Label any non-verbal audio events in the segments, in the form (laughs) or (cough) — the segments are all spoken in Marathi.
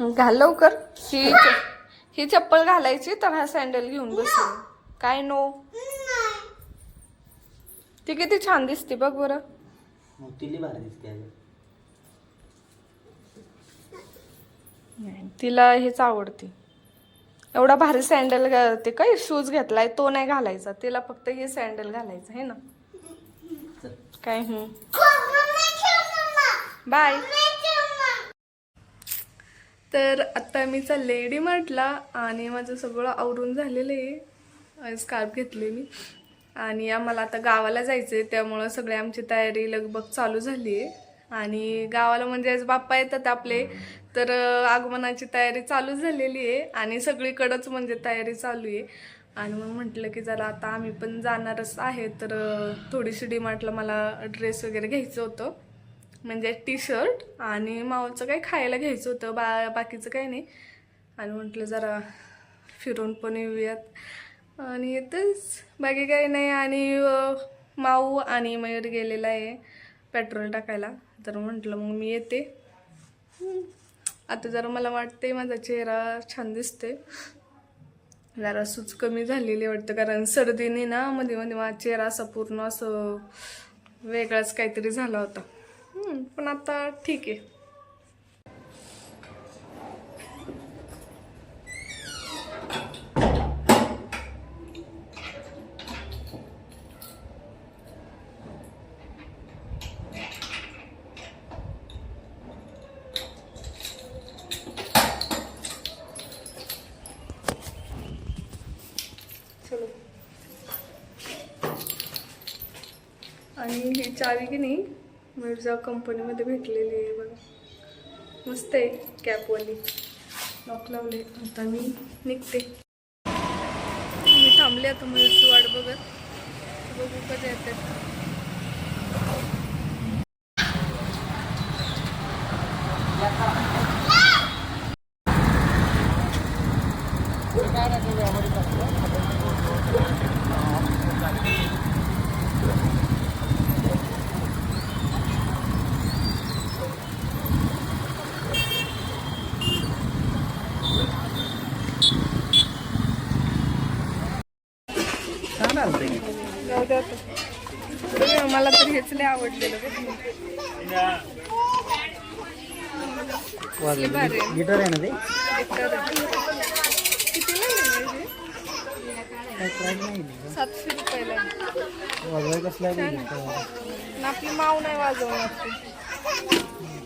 घाल लवकर. ही ही चप्पल घालायची तर हा सँडल घेऊन बसेल काय नो? ती किती छान दिसते बघ बरं. तिली भारी दिसते अगं. नाही, तिला हेच आवडते. एवढा भारी सँडल ते काय शूज घेतलाय तो नाही घालायचा. तिला फक्त हे सँडल घालायचं आहे ना. काय हम्म बाय तर आत्ता मी चालले डी मार्टला आणि माझं सगळं आवरून झालेलं आहे. स्कार्फ घेतले मी. आणि आम्हाला आता गावाला जायचं आहे त्यामुळं सगळी आमची तयारी लगबग चालू झाली आहे. आणि गावाला म्हणजे आज बाप्पा येतात आपले तर आगमनाची तयारी चालू झालेली आहे आणि सगळीकडंच म्हणजे तयारी चालू आहे. आणि मग म्हटलं की जरा आता आम्ही पण जाणारच आहे तर थोडीशी थोडीशी डीमार्टला मला ड्रेस वगैरे घ्यायचं होतं. म्हणजे टी शर्ट आणि मावचं काही खायला घ्यायचं होतं बा बाकीचं काही नाही. आणि म्हटलं जरा फिरून पण येऊयात. आणि येतच. बाकी काही नाही. आणि माऊ आणि मयूर गेलेला आहे पेट्रोल टाकायला. तर म्हटलं मग मी येते. आता जरा मला वाटते माझा चेहरा छान दिसते जरा सूज कमी झालेली वाटतं कारण सर्दीने ना मध्ये मध्ये माझा चेहरा असा पूर्ण असं वेगळाच काहीतरी झाला होता. पण आता ठीक आहे. आणि ही चावी की नाही? मिर्झा कंपनीमध्ये भेटलेली आहे बघा. मस्त आहे कॅपवाली. लॉक लावले आता मी निघते. मी थांबले आता मयूरची वाट बघत. बघू कधी येतात छान आलं की जाऊ दे आता. बघूया, मला तर हेच लय आवडलेलं. गिटार आहे ना ते. सातशे रुपयाला आपली माव नाही वाजवणार ती.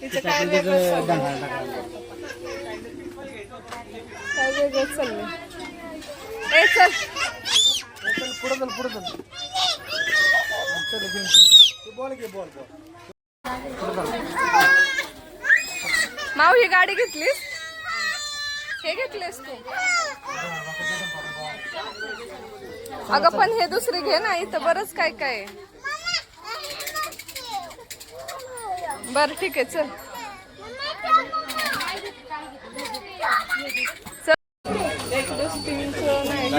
तिचं काय वेगळं वेगळंच चाललंय? ए चल. पुढं चल पुढं चल चल. माऊ ही गाडी घेतलीस? हे घेतलीस तू? अगं पण हे दुसरी घे ना इथं बरंच काय काय बर बरं ठीक आहे चल चल. एक दुसरीचं नाही घ्यायचं. हा? उडनचा बघ काय भेटतोय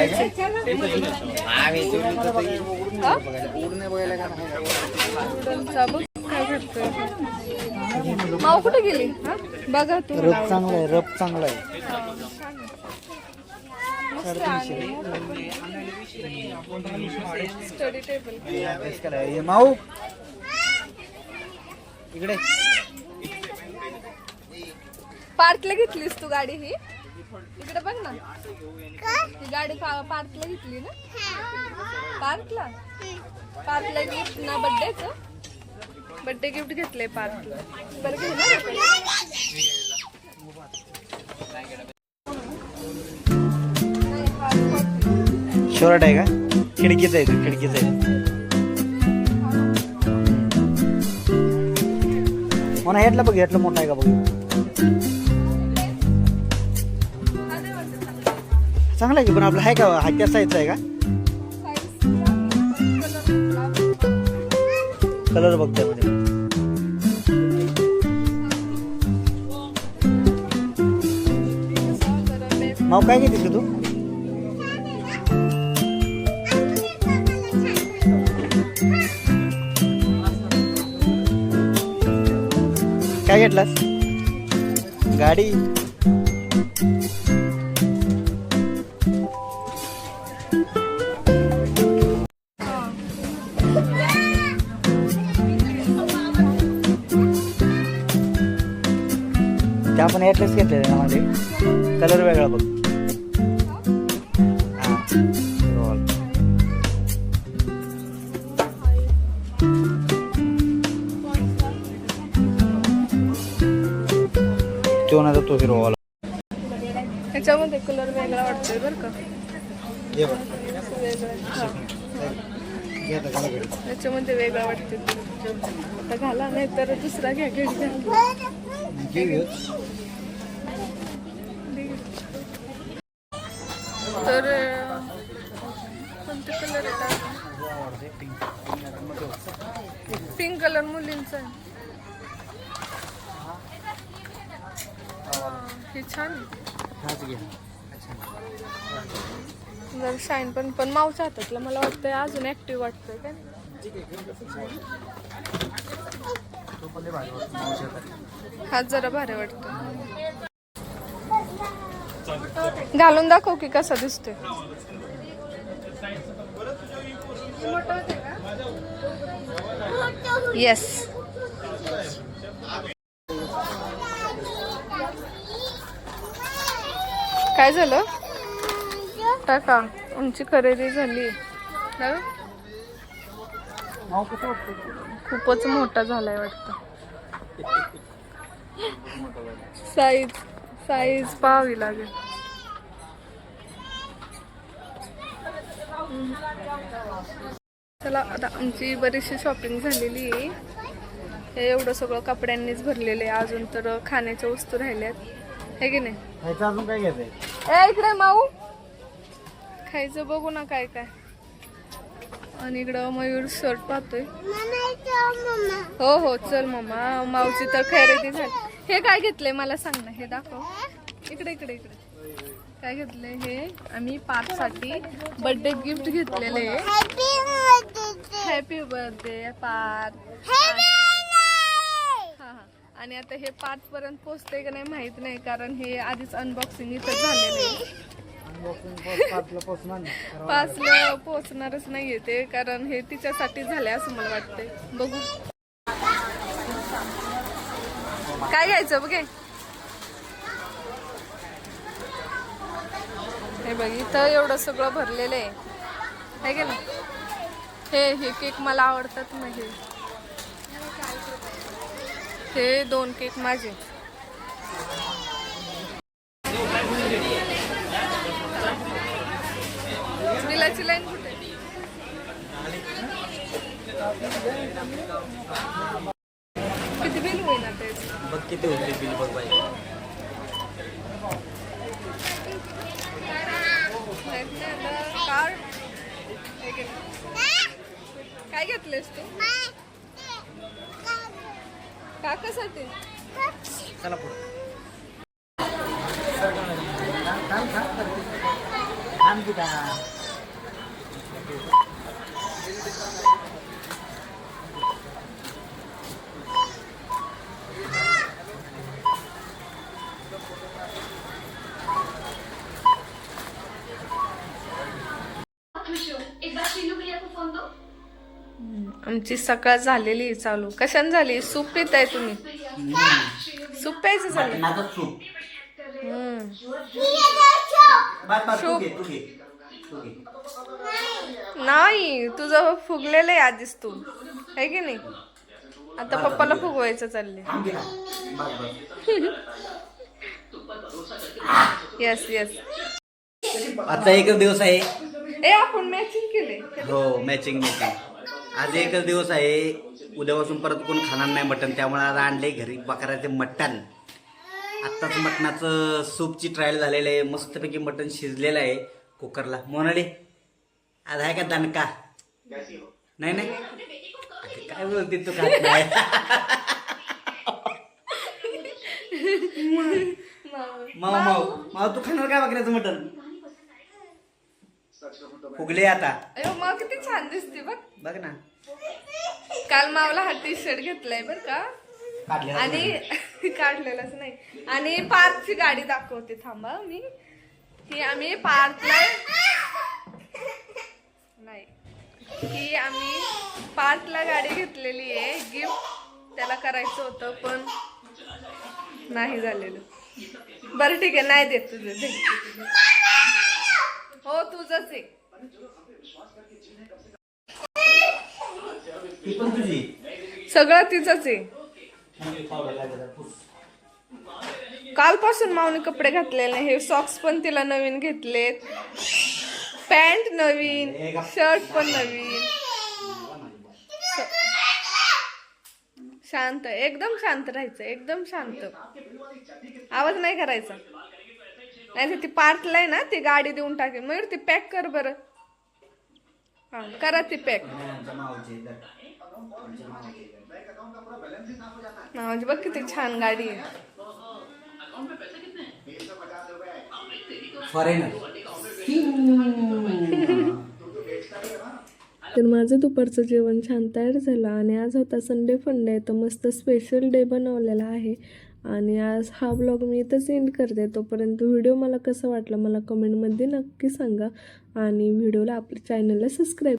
माऊ कुठे गेली? हा? बघा तू रब चांगला आहे रब चांगला आहे. माऊ. इकडे. पार्कला घेतलीस तू गाडी ही? इकडे बघ ना. ही गाडी पा- पार्कला घेतली ना? पार्कला? पार्कला गिफ्ट ना बर्थडेच बर्थडे गिफ्ट घेतलंय पार्कला. बरं घेणार शॉर्ट आहे का? खिडकीचा आहे तो खिडकीचा आहे. म्हणा हेटला बघ हेटला मोठा आहे का बघ? चांगला आहे की पण आपला आहे का? हा त्या साईजचा आहे का? कलर बघतोय म्हणजे नाव काय घेते तू? काय घेतलास? गाडी. ॲटलेस घेतलेले ना मध्ये कलर वेगळा बघ. तो कलर वेगळा वाटतोय बरं का? वेगळं. आता घाला नाही तर दुसरा घ्या घडी घाला घे घे. तर कोणते कलर येतात पिंक कलर मुलींचा आहे. हे छान जर शाईन पण पण मावच्या हातातलं मला वाटतंय अजून ऍक्टिव्ह वाटतंय काय हा जरा भारी वाटतो घालून दाखव की कसा दिसतोय. येस काय झालं? टाका. आमची खरेदी झाली. खूपच मोठा झालाय वाटतं. साईज साईज पाहावी लागेल. चला आता आमची बरीचशी शॉपिंग झालेली आहे. हे एवढं सगळं कपड्यांनीच भरलेलं आहे. अजून तर खाण्याच्या वस्तू राहिल्यात. हे की नाही? अजून काय घ्यायचंय? ए इकडे माऊ. खायचं बघू ना काय काय. आणि इकडं मयूर शर्ट पाहतोय. हो हो चल मम्मा मावची तर खरेदी झाली. हे काय घेतलंय? मला सांग ना. हे दाखव. इकडे इकडे इकडे. काय घेतलंय हे? आम्ही पाच साठी बर्थडे गिफ्ट घेतलेले हॅपी बर्थडे पार्थ हा हा. आणि आता हे पाच पर्यंत पोहोचते का नाही माहीत नाही कारण हे आधीच अनबॉक्सिंग इथं झालेलं आहे. पाचला पोचणार ना पाचला पोहोचणारच नाहीये ते कारण हे तिच्यासाठी झाले असं मला वाटतंय. बघू. काय घ्यायचं बघे हे बघ इथं एवढं सगळं भरलेलं आहे. है का हे हे केक मला आवडतात म्हणजे. हे दोन केक माझे. बिलाची लाईन कुठे? किती बिल होईल ना तेच बघ किती होते बिल बघ बाई माहीत नाही आता. कार्ड हे घे. काय घेतलेस तू काकासाठी चला पुढे एक बार शीनू भैया को फोन दो आमची सकाळ झालेली आहे चालू. कशाने झाली? सूप पिताय तुम्ही. सूप प्यायचं झालं सूप. हम्म. बस बस तू सूप. घे तू घे. तू घे. नाही तुझं फुगलेलं आहे आधीच तू. आहे की नाही? आता पप्पाला फुगवायचं चालले थांब घे ना. बस बस येस येस आजचा एकच दिवस आहे. ए आपण मॅचिंग केले हो मॅचिंग मॅचिंग आज एकच दिवस आहे. उद्यापासून परत कोण खाणार नाही मटण त्यामुळे आज आणले घरी बकऱ्याचे मटण. आत्ताच मटणाचं सूपची ट्रायल झालेलं आहे. मस्तपैकी मटण शिजलेलं आहे कुकरला. मोनाली आज आहे का दणका? नाही नाही. काय बोलते तू नाही? माव माव माव तू खाणार काय बकऱ्याचं मटण? फुगले आता. मग किती छान दिसते बघ. बघ ना. काल मावला हा टी शर्ट घेतलाय बर का. आणि (laughs) काढलेलाच नाही. आणि पार्थची गाडी दाखवते थांबा मी. ही आम्ही पार्थला नाही. ही आम्ही पार्थला गाडी घेतलेली आहे. गिफ्ट त्याला करायचं होतं पण नाही झालेलं. बरं ठीक आहे नाही देत तुझं. आहे. ती पण तुझी. सगळं तिचंच आहे. कालपासून माऊने कपडे घातलेले हे सॉक्स पण तिला नवीन घेतलेत. पॅन्ट नवीन. शर्ट पण नवीन. शांत. एकदम शांत राहायचं. एकदम शांत. आवाज नाही करायचा. नाही ती पार्टला आहे ना ती गाडी देऊन टाकेल मयूर ती पॅक कर बरं. हा करा ती पॅक म्हणजे बघ किती छान गाडी आहे. तर माझं दुपारचं जेवण छान तयार झालं आणि आज होता संडे फंडे तर मस्त स्पेशल डे बनवलेला आहे. आणि आज हा ब्लॉग मी इथंच एंड करते. तोपर्यंत व्हिडिओ मला कसा वाटला मला कमेंटमध्ये नक्की सांगा. आणि व्हिडिओला आपल्या चॅनलला सबस्क्राईब